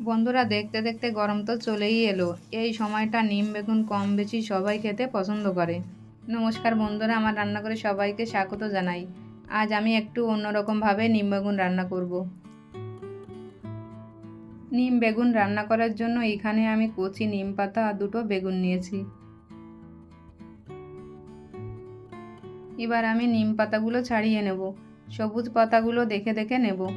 বন্ধুরা, দেখতে দেখতে গরম তো চলেই এলো। এই সময়টা নিম বেগুন কম বেশি সবাই খেতে পছন্দ করে। নমস্কার বন্ধুরা, আমার রান্না করে সবাইকে স্বাগত জানাই। আজ আমি একটু অন্যরকমভাবে নিম বেগুন রান্না করব। নিম বেগুন রান্না করার জন্য এখানে আমি কচি, নিম পাতা আর দুটো বেগুন নিয়েছি। এবার আমি নিম পাতাগুলো ছাড়িয়ে নেব। সবুজ পাতাগুলো দেখে দেখে নেব।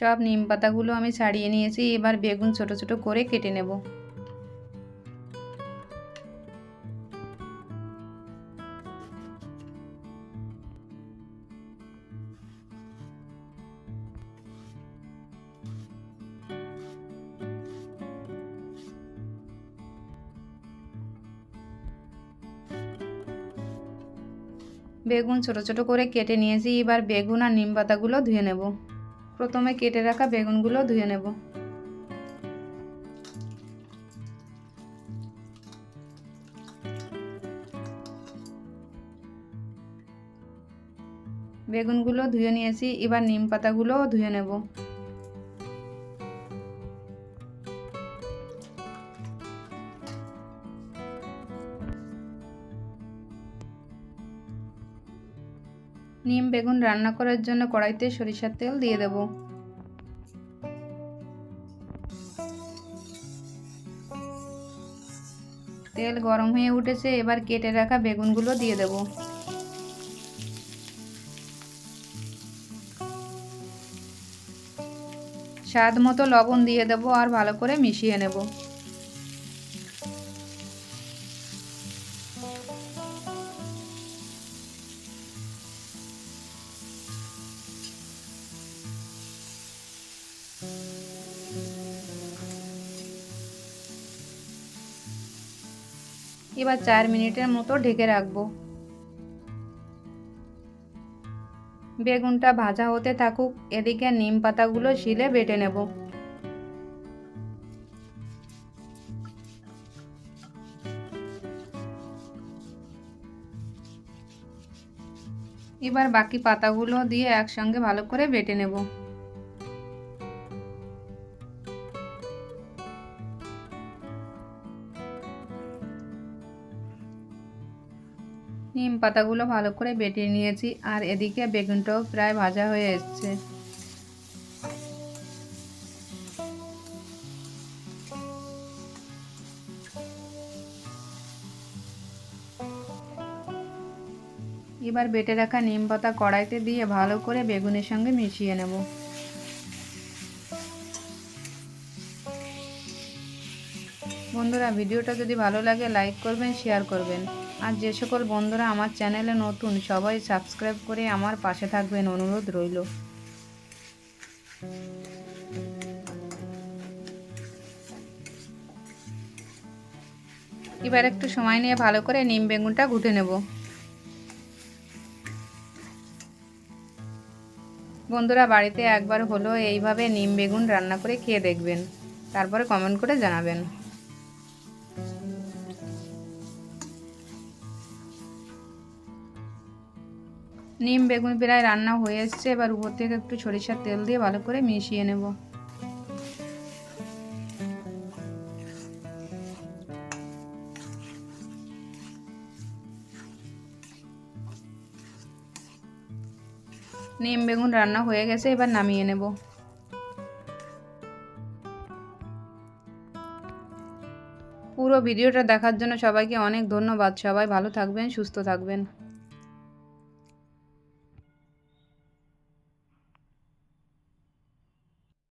সব নিম পাতাগুলো আমি ছাড়িয়ে নিয়েছি, এবার বেগুন ছোট ছোট করে কেটে নেব। বেগুন ছোট ছোট করে কেটে নিয়েছি, এবার বেগুন আর নিম পাতাগুলো ধুয়ে নেব। প্রথমে কেটে রাখা বেগুনগুলো ধুয়ে নেব। বেগুনগুলো ধুয়ে নিয়েছি এবার নিম পাতাগুলোও ধুয়ে নেব। নিম, বেগুন রান্না করার জন্য কড়াইতে সরিষার তেল দিয়ে দেব। তেল গরম হয়ে উঠেছে, এবার কেটে রাখা বেগুনগুলো দিয়ে দেব। স্বাদ মতো লবণ দিয়ে দেব আর ভালো করে মিশিয়ে নেব। এবার চার মিনিটের মতো ঢেকে রাখব। বেগুনটা ভাজা হতে থাকুক, এদিকে নিম পাতাগুলো শিলে বেটে নেব। এবার বাকি পাতাগুলো দিয়ে একসঙ্গে ভালো করে বেটে নেব। নিম পাতাগুলো ভালো করে বেটে নিয়েছি আর এদিকে বেগুনটাও প্রায় ভাজা হয়ে এসছে। এবার বেটে রাখা নিম পাতা কড়াইতে দিয়ে ভালো করে বেগুনের সঙ্গে মিশিয়ে নেব। বন্ধুরা, ভিডিওটা যদি ভালো লাগে, লাইক করবেন, শেয়ার করবেন। আর যে সকল বন্ধুরা আমার চ্যানেলে নতুন, সবাই সাবস্ক্রাইব করে আমার পাশে থাকবেন, অনুরোধ রইল। এবার একটু সময় নিয়ে ভালো করে নিম বেগুনটা ঘুটে নেব। বন্ধুরা, বাড়িতে একবার হলো এইভাবে নিম বেগুন রান্না করে খেয়ে দেখবেন। তারপরে কমেন্ট করে জানাবেন। নিম, বেগুন প্রায় রান্না হয়ে এসছে। এবার উপর থেকে একটু সরিষার তেল দিয়ে ভালো করে মিশিয়ে নেব। নিম, বেগুন রান্না হয়ে গেছে, এবার নামিয়ে নেব। পুরো ভিডিওটা দেখার জন্য সবাইকে অনেক ধন্যবাদ। সবাই ভালো থাকবেন, সুস্থ থাকবেন।